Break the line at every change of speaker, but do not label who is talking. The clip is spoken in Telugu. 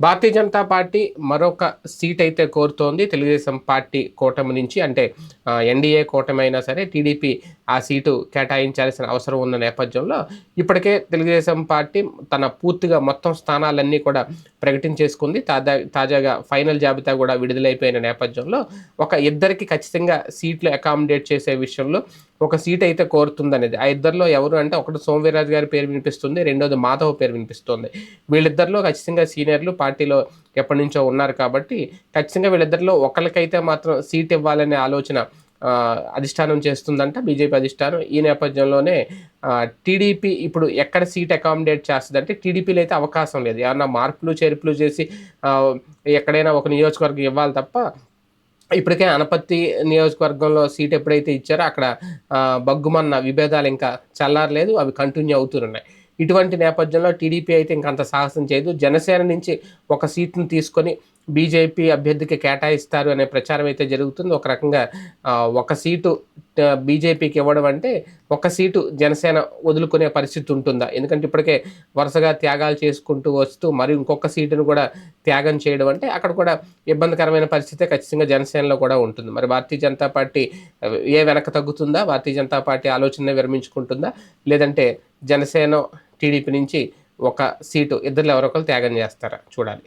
భారతీయ జనతా పార్టీ మరొక సీట్ అయితే కోరుతోంది. తెలుగుదేశం పార్టీ కూటమి నుంచి అంటే ఎన్డీఏ కూటమి అయినా సరే టీడీపీ ఆ సీటు కేటాయించాల్సిన అవసరం ఉన్న నేపథ్యంలో ఇప్పటికే తెలుగుదేశం పార్టీ తన పూర్తిగా మొత్తం స్థానాలన్నీ కూడా ప్రకటించేసుకుంది. తాజా తాజాగా ఫైనల్ జాబితా కూడా విడుదలైపోయిన నేపథ్యంలో ఒక ఇద్దరికి ఖచ్చితంగా సీట్లు అకామిడేట్ చేసే విషయంలో ఒక సీట్ అయితే కోరుతుందనేది. ఆ ఇద్దరిలో ఎవరు అంటే ఒకటి సోమవీరాజు గారి పేరు వినిపిస్తుంది రెండోది మాధవ్ పేరు వినిపిస్తుంది. వీళ్ళిద్దరిలో ఖచ్చితంగా సీనియర్లు పార్టీలో ఎప్పటి నుంచో ఉన్నారు కాబట్టి ఖచ్చితంగా వీళ్ళిద్దరిలో ఒకరికైతే మాత్రం సీట్ ఇవ్వాలనే ఆలోచన అధిష్టానం చేస్తుందంట బీజేపీ అధిష్టానం. ఈ నేపథ్యంలోనే టీడీపీ ఇప్పుడు ఎక్కడ సీట్ అకామిడేట్ చేస్తుంది అంటే టీడీపీలో అయితే అవకాశం లేదు. ఏమన్నా మార్పులు చేర్పులు చేసి ఎక్కడైనా ఒక నియోజకవర్గం ఇవ్వాలి తప్ప ఇప్పటికే అనపత్తి నియోజకవర్గంలో సీట్ ఎప్పుడైతే ఇచ్చారో అక్కడ బగ్గుమన్న విభేదాలు ఇంకా చల్లారలేదు అవి కంటిన్యూ అవుతున్నాయి ఇటువంటి నేపథ్యంలో టీడీపీ అయితే ఇంకంత అంత సాహసం చేయదు. జనసేన నుంచి ఒక సీట్ను తీసుకొని బీజేపీ అభ్యర్థికి కేటాయిస్తారు అనే ప్రచారం అయితే జరుగుతుంది. ఒక రకంగా ఒక సీటు బీజేపీకి ఇవ్వడం అంటే ఒక సీటు జనసేన వదులుకునే పరిస్థితి ఉంటుందా? ఎందుకంటే ఇప్పటికే వరుసగా త్యాగాలు చేసుకుంటూ వస్తూ మరి ఇంకొక సీటును కూడా త్యాగం చేయడం అంటే అక్కడ కూడా ఇబ్బందికరమైన పరిస్థితి ఖచ్చితంగా జనసేనలో కూడా ఉంటుంది. మరి భారతీయ జనతా పార్టీ ఏ వెనక తగ్గుతుందా? భారతీయ జనతా పార్టీ ఆలోచన విరమించుకుంటుందా? లేదంటే జనసేన టీడీపీ నుంచి ఒక సీటు ఇద్దరు ఎవరో ఒకరు త్యాగం చేస్తారా? చూడాలి.